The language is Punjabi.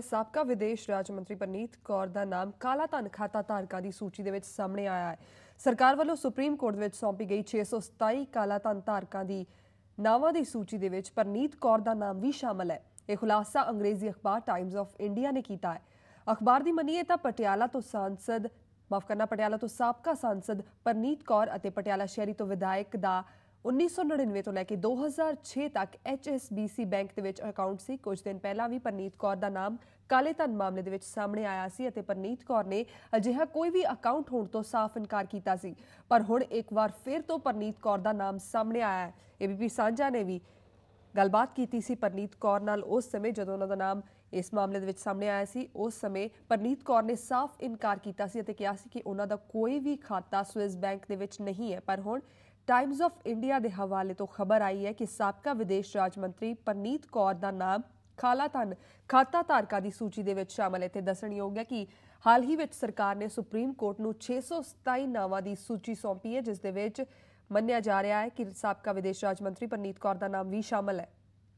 ਸਾਬਕਾ ਵਿਦੇਸ਼ ਰਾਜ ਮੰਤਰੀ ਪਰਨੀਤ ਕੌਰ ਦਾ ਨਾਮ ਕਾਲਾ ਧਨ ਖਾਤਾ ਧਾਰਕਾਂ ਦੀ ਸੂਚੀ ਦੇ ਵਿੱਚ ਸਾਹਮਣੇ ਆਇਆ ਹੈ। ਸਰਕਾਰ ਵੱਲੋਂ ਸੁਪਰੀਮ ਕੋਰਟ ਵਿੱਚ ਸੌਂਪੀ ਗਈ 627 ਕਾਲਾ ਧਨ ਧਾਰਕਾਂ ਦੀ ਨਾਵਾਂ ਦੀ ਸੂਚੀ ਦੇ ਵਿੱਚ ਪਰਨੀਤ ਕੌਰ ਦਾ ਨਾਮ ਵੀ ਸ਼ਾਮਲ ਹੈ। ਇਹ ਖੁਲਾਸਾ ਅੰਗਰੇਜ਼ੀ ਅਖਬਾਰ ਟਾਈਮਜ਼ ਆਫ ਇੰਡੀਆ ਨੇ ਕੀਤਾ ਹੈ। ਅਖਬਾਰ ਦੀ ਮੰਨੀਏ ਤਾਂ ਪਟਿਆਲਾ ਤੋਂ ਸਾਂਸਦ, ਮਾਫ ਕਰਨਾ, ਪਟਿਆਲਾ ਤੋਂ ਸਾਬਕਾ ਸਾਂਸਦ ਪਰਨੀਤ ਕੌਰ ਅਤੇ ਪਟਿਆਲਾ ਸ਼ਹਿਰੀ ਤੋਂ ਵਿਧਾਇਕ ਦਾ 1999 ਤੋਂ ਲੈ ਕੇ 2006 ਤੱਕ HSBC ਬੈਂਕ ਦੇ ਵਿੱਚ ਅਕਾਊਂਟ ਸੀ। ਕੁਝ ਦਿਨ ਪਹਿਲਾਂ ਵੀ ਪਰਨੀਤ ਕੌਰ ਦਾ ਨਾਮ ਕਾਲੇ ਧਨ ਮਾਮਲੇ ਦੇ ਵਿੱਚ ਸਾਹਮਣੇ ਆਇਆ ਸੀ ਅਤੇ ਪਰਨੀਤ ਕੌਰ ਨੇ ਅਜਿਹਾ ਕੋਈ ਵੀ ਅਕਾਊਂਟ ਹੋਣ ਤੋਂ ਸਾਫ਼ ਇਨਕਾਰ ਕੀਤਾ ਸੀ। ਪਰ ਹੁਣ ਇੱਕ ਵਾਰ ਫਿਰ ਤੋਂ ਪਰਨੀਤ ਕੌਰ ਦਾ ਨਾਮ ਸਾਹਮਣੇ ਆਇਆ ਹੈ। ਏਬੀਪੀ ਸਾਂਝਾ ਨੇ ਵੀ ਗੱਲਬਾਤ ਕੀਤੀ ਸੀ ਪਰਨੀਤ ਕੌਰ ਨਾਲ ਉਸ ਸਮੇਂ ਜਦੋਂ ਉਹਨਾਂ ਦਾ ਨਾਮ ਇਸ ਮਾਮਲੇ ਦੇ ਵਿੱਚ ਸਾਹਮਣੇ ਆਇਆ ਸੀ, ਉਸ ਸਮੇਂ ਪਰਨੀਤ ਕੌਰ ਨੇ ਸਾਫ਼ ਇਨਕਾਰ ਕੀਤਾ ਸੀ ਅਤੇ ਕਿਹਾ ਸੀ ਕਿ ਉਹਨਾਂ ਦਾ ਕੋਈ ਵੀ ਖਾਤਾ ਸਵਿਸ ਬੈਂਕ ਦੇ ਵਿੱਚ ਨਹੀਂ ਹੈ। ਪਰ ਹੁਣ ਟਾਈਮਜ਼ ਆਫ ਇੰਡੀਆ ਦੇ ਹਵਾਲੇ ਤੋਂ ਖਬਰ ਆਈ ਹੈ ਕਿ ਸਾਬਕਾ ਵਿਦੇਸ਼ ਰਾਜ ਮੰਤਰੀ ਪਰਨੀਤ ਕੌਰ ਦਾ ਨਾਮ ਖਾਲਾ ਧਨ ਖਾਤਾ ਧਾਰਕਾਂ ਦੀ ਸੂਚੀ ਦੇ ਵਿੱਚ ਸ਼ਾਮਲ ਹੈ। ਤੇ ਦੱਸਣਯੋਗ ਹੈ ਕਿ ਹਾਲ ਹੀ ਵਿੱਚ ਸਰਕਾਰ ਨੇ ਸੁਪਰੀਮ ਕੋਰਟ ਨੂੰ 627 ਨਾਵਾਂ ਦੀ ਸੂਚੀ ਸੌਂਪੀ ਹੈ, ਜਿਸ ਦੇ ਵਿੱਚ ਮੰਨਿਆ ਜਾ ਰਿਹਾ ਹੈ ਕਿ ਸਾਬਕਾ ਵਿਦੇਸ਼ ਰਾਜ ਮੰਤਰੀ ਪਰਨੀਤ ਕੌਰ ਦਾ ਨਾਮ ਵੀ ਸ਼ਾਮਲ ਹੈ।